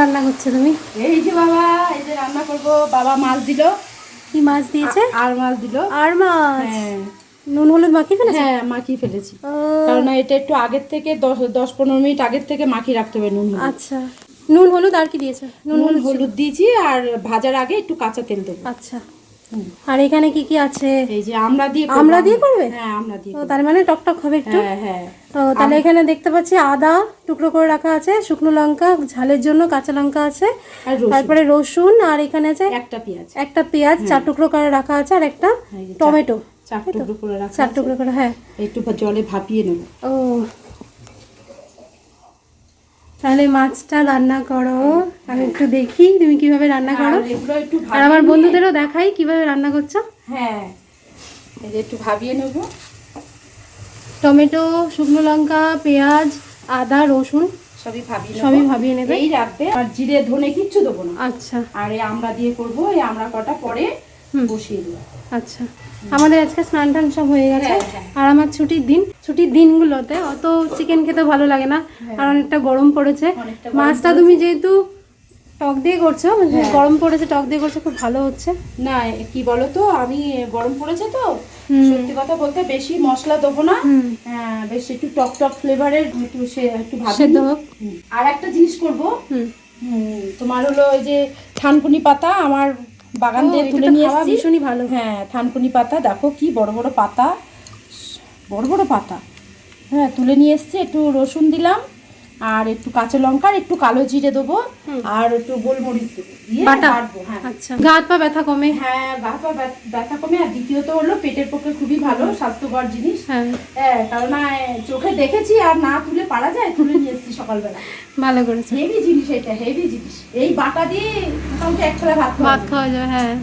রান্না করছ তুমি? এই যে বাবা এই যে রান্না করব। বাবা মাছ দিল। কি মাছ দিয়েছে? আর মাছ দিল। আর মাছ? হ্যাঁ। নুন হলুদ মাখিয়ে ফেলেছি? হ্যাঁ মাখিয়ে ফেলেছি। কারণ এটা একটু আগের থেকে দশ দশ পনেরো মিনিট আগের থেকে মাখিয়ে রাখতে হবে নুন আচ্ছা। নুন হলুদ আর কি দিয়েছে? নুন হলুদ হলুদ দিয়েছি আর ভাজার আগে একটু কাঁচা তেল দেবো। আচ্ছা। আর এখানে কি কি আছে? এই যে আমরা দিয়ে আমরা দিয়ে করবে? হ্যাঁ আমরা দিয়ে করব। তার মানে টক টক হবে একটু? হ্যাঁ হ্যাঁ। তো তাহলে এখানে দেখতে পাচ্ছি আদা টুকরো করে রাখা আছে শুকনো লঙ্কা ঝালের জন্য কাঁচা লঙ্কা আছে তারপরে রসুন আর এখানে আছে একটা পেঁয়াজ। একটা পেঁয়াজ চার টুকরো করে রাখা আছে আর একটা টমেটো। চার টুকরো করে রাখা চার টুকরো করে হ্যাঁ। একটু জলে ভাপিয়ে নেব। ও তাহলে মাছটা রান্না করো। আমি একটু দেখি তুমি কীভাবে রান্না করো। আর আমার বন্ধুদেরও দেখাই কীভাবে রান্না করছ। হ্যাঁ একটু ভাবিয়ে নেব। টমেটো শুকনো লঙ্কা পেঁয়াজ আদা রসুন সবই ভাবিয়ে সবই ভাবিয়ে নেবে। এই রাখবে। আর জিরে ধনে কিচ্ছু দেবো না। আচ্ছা। আর এই আমরা দিয়ে করব এই আমরা কটা পরে। বসিয়ে দেবো আচ্ছা। আমাদের আজকে স্নান টান সব হয়ে গেছে। হ্যাঁ, হ্যাঁ। আর আমার ছুটির দিন ছুটির দিনগুলোতে অত চিকেন খেতে ভালো লাগে না আর অনেকটা গরম পড়েছে। হ্যাঁ। অনেকটা গরম মাছটা তুমি যেহেতু টক দিয়ে করছ মানে হ্যাঁ। গরম পড়েছে টক দিয়ে করছ খুব ভালো হচ্ছে। না কি বলো তো আমি গরম পড়েছে তো। সত্যি কথা বলতে বেশি মশলা দেবো না। হ্যাঁ, বেশ একটু টক টক ফ্লেভারের একটু সে একটু সেদ্ধ হোক। আর একটা জিনিস করব। তোমার হলো ওই যে থানকুনি পাতা আমার বাগান দিয়ে তুলে নিয়ে এসেছি। ভীষণই ভালো। হ্যাঁ থানকুনি পাতা দেখো কি বড় বড় পাতা। বড় বড় পাতা। হ্যাঁ তুলে নিয়ে এসছি একটু রসুন দিলাম। আর একটু কাঁচা লঙ্কা আর একটু কালো জিরে দেবো আর একটু গোলমরিচ দেবো। হ্যাঁ। আচ্ছা। গা হাত পা ব্যথা কমে? হ্যাঁ গা পা ব্যথা কমে আর দ্বিতীয়ত হলো পেটের পক্ষে খুবই ভালো স্বাস্থ্যকর জিনিস। হ্যাঁ। হ্যাঁ কারণ চোখে দেখেছি আর না তুলে পারা যায় তুলে নিয়ে এসেছি সকালবেলা। ভালো করেছে। হেভি জিনিস এটা হেভি জিনিস। এই বাটা দিয়ে মোটামুটি এক থালা ভাত ভাত খাওয়া যাবে হ্যাঁ।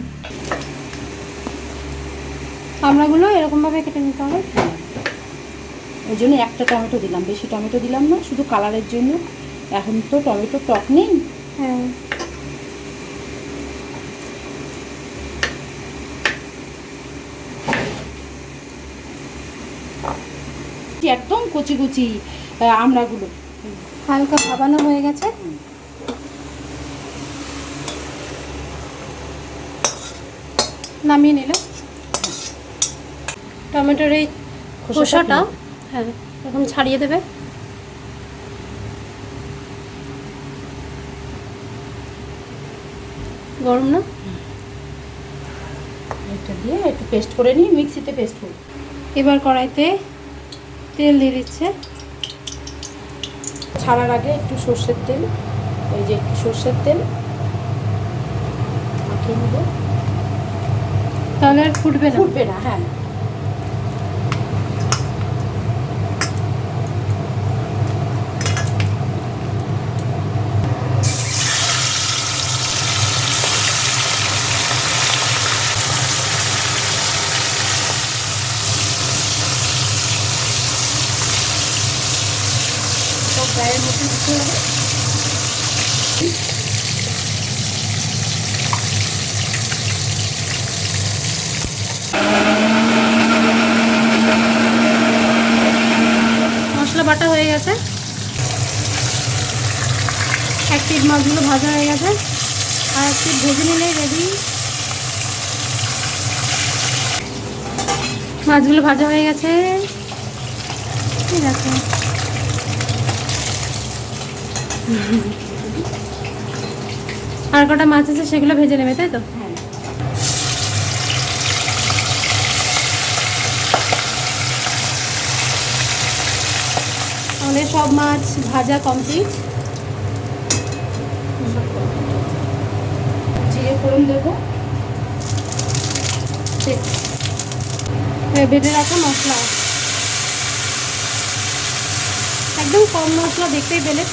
আমড়াগুলো এরকম ভাবে কেটে নিতে হবে। ওই জন্য একটা টমেটো দিলাম। বেশি টমেটো দিলাম না শুধু কালারের জন্য। এখন তো টমেটো টক নেই। হ্যাঁ। একদম কচি কচি আমড়াগুলো। হালকা ভাবানো হয়ে গেছে। নামিয়ে নিলে টমেটোর এই খোসাটা হ্যাঁ এখন ছাড়িয়ে দেবে। গরম না? এটা দিয়ে একটু পেস্ট করে নিই মিক্সিতে পেস্ট করি এবার কড়াইতে তেল দিয়ে দিচ্ছে। ছাড়ার আগে একটু সর্ষের তেল এই যে একটু সর্ষের তেল মাখিয়ে নেব। তাহলে আর ফুটবে না? ফুটবে না হ্যাঁ সব গায়ের মধ্যে দিতে মশলা বাটা হয়ে গেছে। এক পিট মাছগুলো ভাজা হয়ে গেছে। আর এক পিট ভেজে নিলেই রেডি মাছগুলো ভাজা হয়ে গেছে। ঠিক আছে আর কটা মাছ আছে সেগুলো ভেজে নেবে তাই তো? হ্যাঁ। আমাদের সব মাছ ভাজা কমপ্লিট। জিরে ফোড়ন দেবো। বেটে রাখা মশলা। একদম কম মশলা দেখতেই পেলে।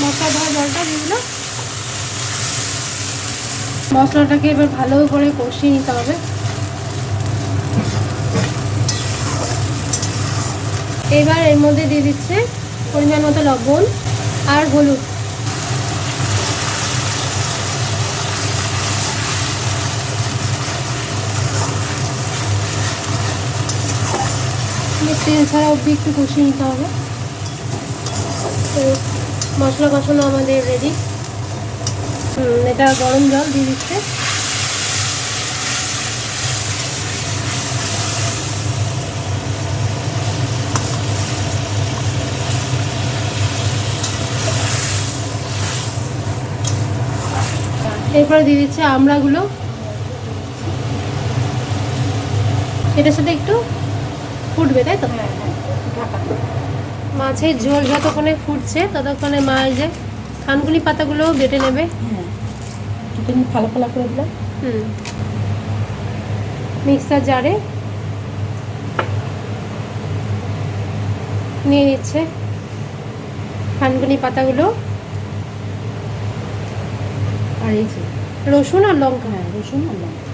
মশলা ধোয়া জলটা দিলাম। মশলাটাকে এবার ভালো করে কষিয়ে নিতে হবে। এবার এর মধ্যে দিয়ে দিচ্ছে পরিমাণ মতো লবণ আর হলুদ। তেল ছাড়া অব্দি একটু কষিয়ে নিতে হবে। তো মশলা কষানো আমাদের রেডি এটা গরম জল দিয়ে দিচ্ছে। এরপরে দিয়ে দিচ্ছে আমড়াগুলো। এটার সাথে একটু ফুটবে, তাই তো? হ্যাঁ হ্যাঁ। মাছের ঝোল যতক্ষণে ফুটছে ততক্ষণে মা এই যে থানকুনি পাতাগুলো বেটে নেবে। হ্যাঁ। ফালা ফালা করে দিলাম। হুম। মিক্সার জারে নিয়ে নিচ্ছে থানকুনি পাতাগুলো। আর এই যে রসুন আর লঙ্কা। হ্যাঁ রসুন আর লঙ্কা।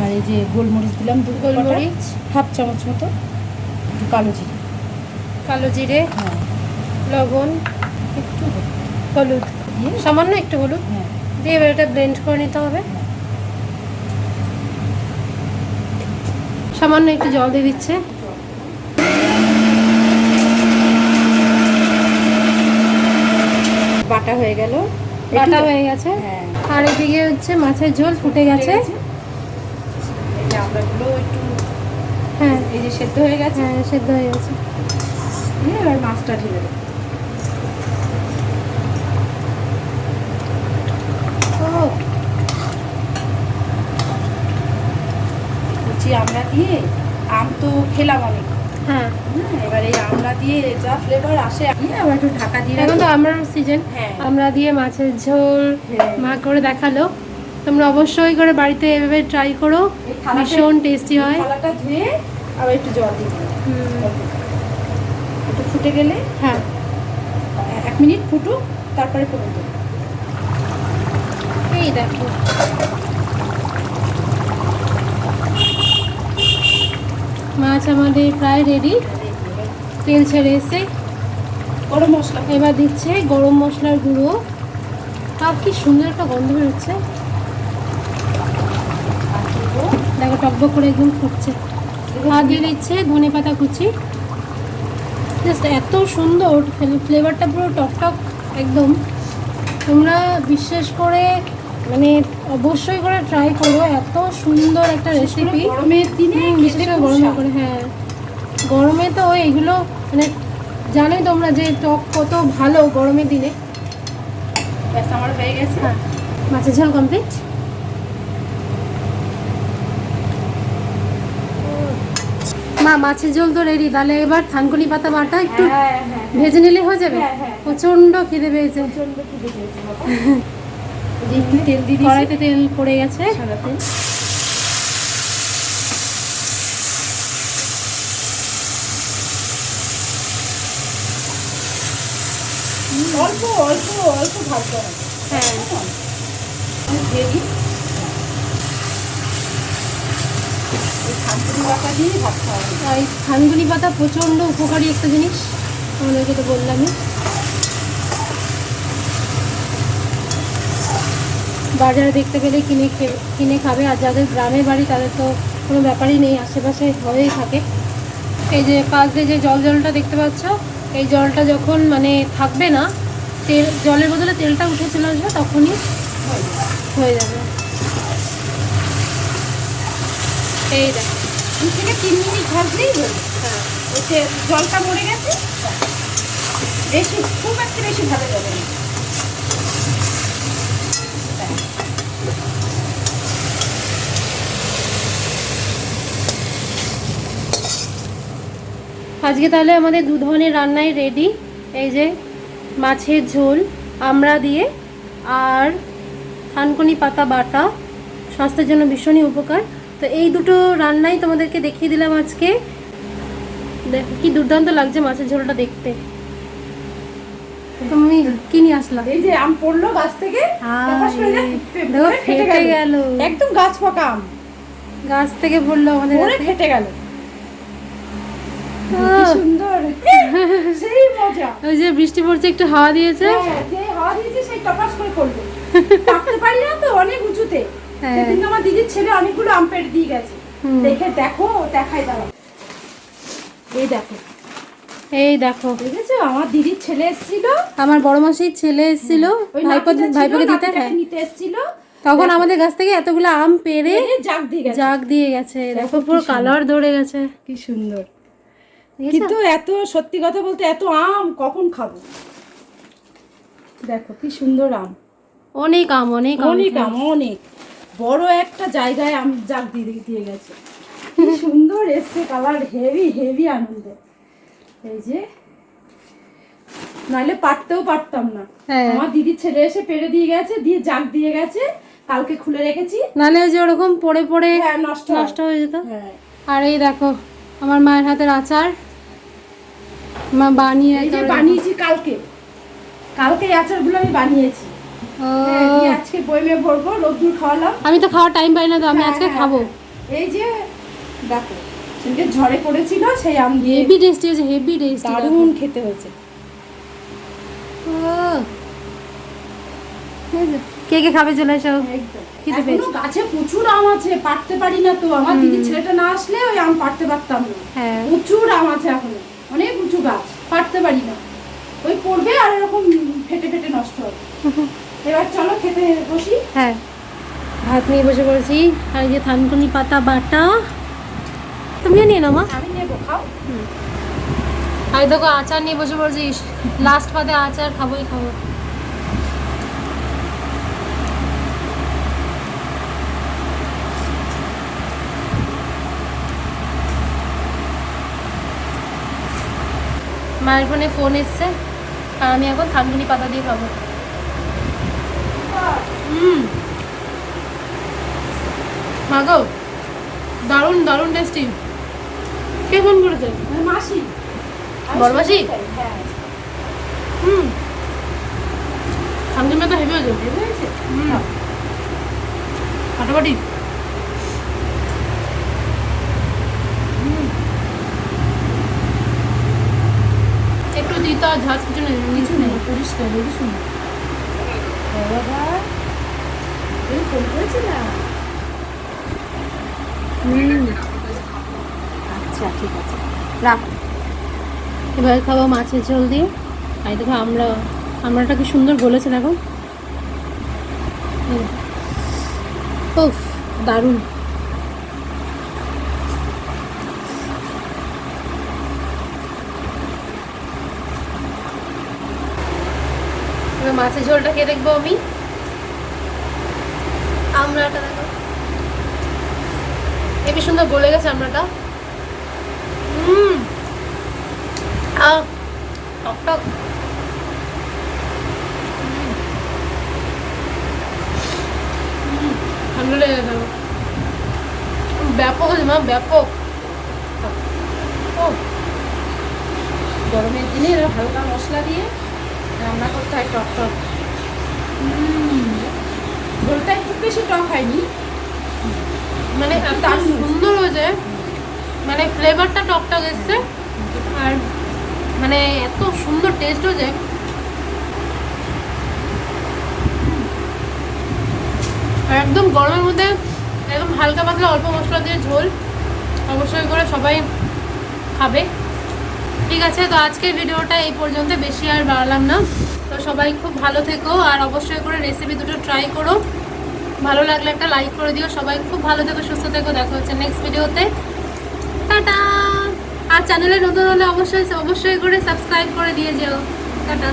আর এই যে গোলমরিচ দিলাম দু গোলমরিচ। হাফ চামচ মতো। একটু কালো জিরে। কালো জিরে হ্যাঁ। লবণ একটু হলুদ। সামান্য একটু হলুদ। হ্যাঁ। দিয়ে এবার এটা ব্লেন্ড করে নিতে হবে। সামান্য একটু জল দিয়ে দিচ্ছে। বাটা হয়ে গেল। বাটা হয়ে গেছে। হ্যাঁ। আর এদিকে হচ্ছে মাছের ঝোল ফুটে গেছে। একটু হ্যাঁ। এই যে সেদ্ধ হয়ে গেছে? হ্যাঁ সেদ্ধ হয়ে গেছে। দিয়ে এবার মাছটা ঢেলে দেবো। কুচি আমড়া দিয়ে আম তো খেলাম অনেক। হ্যাঁ। হ্যাঁ, এবার এই আমড়া দিয়ে যা ফ্লেভার আসে দিয়ে আবার একটু ঢাকা দিয়ে এখন তো আমরা সিজন হ্যাঁ। আমরা দিয়ে মাছের ঝোল। মা করে দেখাল। তোমরা অবশ্যই করে বাড়িতে এভাবে ট্রাই করো। ভীষণ টেস্টি হয়। থালাটা ধুয়ে আবার একটু জল হুম, একটু ফুটে গেলে হ্যাঁ। এক মিনিট ফুটুক। তারপরে করে দেবো এই দেখো। মাছ আমাদের প্রায় রেডি তেল ছেড়ে এসে গরম মশলা। এবার দিচ্ছে গরম মশলার গুঁড়ো। আর কি সুন্দর একটা গন্ধ বেরোচ্ছে। দেখো টক টকবক করে একদম ফুটছে আর দিয়ে দিচ্ছে ধনে পাতা কুচি। জাস্ট এত সুন্দর ফ্লেভারটা পুরো টকটক একদম। তোমরা বিশেষ করে মানে অবশ্যই করে ট্রাই করো এত সুন্দর একটা রেসিপি গরমের দিনে বিশেষ করে গরমে করে হ্যাঁ। গরমে তো এগুলো মানে জানোই তোমরা যে টক কত ভালো গরমের দিনে ব্যাস আমার হয়ে গেছে। হ্যাঁ মাছের ঝোল কমপ্লিট মা মাছের ঝোল তো রেডি তাহলে এবার থানকুনি পাতা বাটা একটু হ্যাঁ হ্যাঁ ভেজে নিলে হয়ে যাবে? হ্যাঁ, হ্যাঁ। প্রচণ্ড খিদে পেয়েছে। কড়াইতে তেল পড়ে গেছে। অল্প অল্প অল্প ভাজতে হবে। হ্যাঁ আমি দিয়ে দিই এই থানকুনি বাটা দিয়ে ভাজতে হবে আর এই থানকুনি পাতা প্রচণ্ড উপকারী একটা জিনিস। আমাদেরকে তো বললামই। বাজারে দেখতে পেলে কিনে কিনে খাবে, আর যাদের গ্রামে বাড়ি তাদের তো কোনো ব্যাপারই নেই, আশেপাশে হয়েই থাকে। এই যে পাশ দিয়ে যে জল জলটা দেখতে পাচ্ছ, এই জলটা যখন মানে থাকবে না, তেল, জলের বদলে তেলটা উঠে চলে আসবে, তখনই। হয়ে যাবে। এই দেখো। দু থেকে তিন মিনিট ভাজলেই হয়ে ওতে জলটা মরে গেছে। বেশি খুব একটা বেশি যাবে না। আজকে তাহলে আমাদের দু ধরনের রান্নাই রেডি এই যে মাছের ঝোল আমড়া দিয়ে আর থানকুনি পাতা বাটা। স্বাস্থ্যের জন্য ভীষণই উপকার। তো এই দুটো রান্নাই তোমাদেরকে দেখিয়ে দিলাম আজকে। দেখো কি দুর্দান্ত লাগছে মাছের ঝোলটা দেখতে। তুমি কি নিয়ে আসলাম এই যে আম পড়ল গাছ থেকে দেখো ফেটে গেল। একদম গাছ পাকা আম। গাছ থেকে পড়ল আমাদের। ফেটে গেল। সুন্দর। সেই মজা। ওই যে বৃষ্টি পড়ছে একটু হাওয়া দিয়েছে। হ্যাঁ, হাওয়া দিয়েছে সেই টপাস করে পড়ল। পারি না তো অনেক উঁচুতে। সেদিন আমার দিদির ছেলে অনেকগুলো আম পেড়ে দিয়ে গেছে। দেখে দেখো দেখাই দাঁড়াও এই দেখো। এই দেখো। দেখেছ? আমার দিদির ছেলে এসেছিল। আমার বড় মাসির ছেলে এসেছিল। ভাইপো ভাইপোকে দিতে হ্যাঁ। নিতে এসেছিল। তখন আমাদের গাছ থেকে এতগুলো আম পেরে জাগ দিয়ে গেছে। জাগ দিয়ে গেছে। দেখো পুরো কালার ধরে গেছে। কি সুন্দর? কিন্তু এত সত্যি কথা বলতে এত আম কখন খাব? দেখো কি সুন্দর আম। অনেক আম অনেক অনেক আম অনেক। বড় একটা জায়গায় আম জাগ দিয়ে দিয়ে- গেছে। সুন্দর এসছে কালার হেভি হেভি আনন্দ। এই যে নাহলে পারতেও পারতাম না। হ্যাঁ। আমার দিদির ছেলে এসে পেরে দিয়ে গেছে দিয়ে জাগ দিয়ে গেছে কালকে খুলে রেখেছি। নাহলে ওই যে ওরকম পড়ে পড়ে হ্যাঁ নষ্ট নষ্ট হয়ে যেত। হ্যাঁ। আর এই দেখো আমার মায়ের হাতের আচার। মা বানিয়ে বানিয়েছি কালকে। কালকে এই আচারগুলো আমি বানিয়েছি। আজকে বইমে ভরবো রোদ্দুর খাওয়ালাম। আমি তো খাওয়ার টাইম পাই না তো আমি হ্যাঁ, আজকে হ্যাঁ, খাব। হ্যাঁ। এই যে দেখো সেদিকে ঝড়ে পড়েছিল সেই আম দিয়ে হেভি টেস্টি আছে হেভি টেস্টি দারুণ খেতে হয়েছে। কে কে খাবে চলে এসো। গাছে প্রচুর আম আছে পারতে পারি না তো। আমার দিদির ছেলেটা না আসলে ওই আম পারতে পারতাম না। হ্যাঁ। প্রচুর আম আছে এখনও অনেক উঁচু গাছ পারতে পারি না। ওই পড়বে আর এরকম ফেটে ফেটে নষ্ট হবে। এবার চলো খেতে বসি। হ্যাঁ। ভাত নিয়ে বসে পড়েছি। আর যে থানকুনি পাতা বাটা তুমিও নিয়ে নাও মা। আমি নেব খাও। আর দেখো আচার নিয়ে বসে পড়েছিস লাস্ট পাতে আচার খাবোই খাব। মায়ের ফোনে ফোন এসছে। আর আমি এখন থানকুনি পাতা দিয়ে খাব। মাগো দারুণ দারুণ টেস্টি কে ফোন করেছে? মাসি। আমি বড় মাসি? হ্যাঁ। হুম। পাতা হেভি হয়েছে। হুম। ফাটাফাটি। একটু দিতে ঝাঁজ কিছু নেই। কিছু নেই পরিষ্কার আচ্ছা ঠিক আছে। রাখ। এবার খাব মাছের ঝোল দিয়ে। আর দেখো আমরা আমরাটা কি সুন্দর গলেছে দেখো দারুণ। মাছের ঝোলটা খেয়ে দেখব আমি। আমরাটা দেখো। হেবি সুন্দর গলে গেছে আমরাটা হুম। টক টক। ঠান্ডা লেগে ব্যাপক আছে মা, ব্যাপক। ও। গরমের দিনে হালকা মশলা দিয়ে রান্না করতে হয় টক টক। ঝোলটা একটু বেশি টক হয়নি। মানে হয়েছে। সুন্দর হয়েছে। মানে ফ্লেভারটা টক টক এসছে। আর মানে এত সুন্দর টেস্ট হয়েছে। আর একদম গরমের মধ্যে একদম হালকা পাতলা অল্প মশলা দিয়ে ঝোল। অবশ্যই করে সবাই খাবে। ঠিক আছে, তো আজকের ভিডিওটা এই পর্যন্ত। বেশি আর বাড়ালাম না। তো সবাই খুব ভালো থেকো আর অবশ্যই করে রেসিপি দুটো ট্রাই করো। ভালো লাগলে একটা লাইক করে দিও। সবাই খুব ভালো থেকো, সুস্থ থেকো। দেখা হচ্ছে নেক্সট ভিডিওতে। টাটা! আর চ্যানেলে নতুন হলে অবশ্যই অবশ্যই করে সাবস্ক্রাইব করে দিয়ে যেও। টাটা!